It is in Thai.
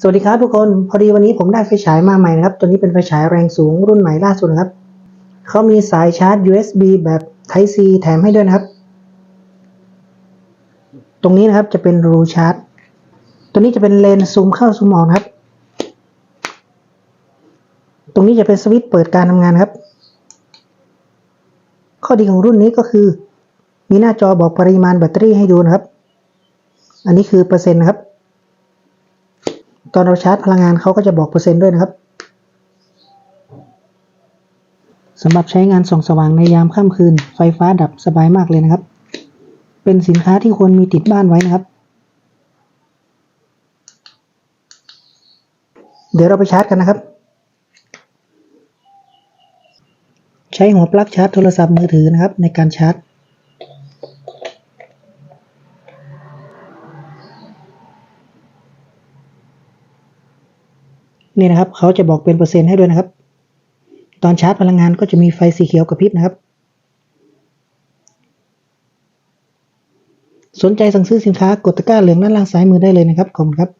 สวัสดีครับทุกคนพอดีวันนี้ผมได้ไฟฉายมาใหม่นะครับ ตัวนี้เป็นไฟฉายแรงสูงรุ่นใหม่ล่าสุดนะครับเขามีสายชาร์จ USB แบบ Type C แถมให้ด้วยนะครับ ตรงนี้นะครับจะเป็นรูชาร์จ ตัวนี้จะเป็นเลนซูมเข้าซูมออกนะครับ ตรงนี้จะเป็นสวิตช์เปิดการทำงานครับ ข้อดีของรุ่นนี้ก็คือ มีหน้าจอบอกปริมาณแบตเตอรี่ให้ดูนะครับ อันนี้คือเปอร์เซ็นต์นะครับ ตอนเราชาร์จพลังงานเขาก็จะบอกเปอร์เซ็นต์ด้วยนะครับสำหรับใช้งานส่องสว่างในยามค่ำคืน ไฟฟ้าดับสบายมากเลยนะครับ เป็นสินค้าที่ควรมีติดบ้านไว้นะครับ เดี๋ยวเราไปชาร์จกันนะครับ ใช้หัวปลั๊กชาร์จโทรศัพท์มือถือนะครับในการชาร์จ นี่นะครับ เขาจะบอกเป็นเปอร์เซ็นต์ให้ด้วยนะครับ ตอนชาร์จพลังงานก็จะมีไฟสีเขียวกระพริบนะครับ สนใจสั่งซื้อสินค้ากดตะกร้าเหลืองด้านล่างซ้ายมือได้เลยนะครับขอบคุณครับ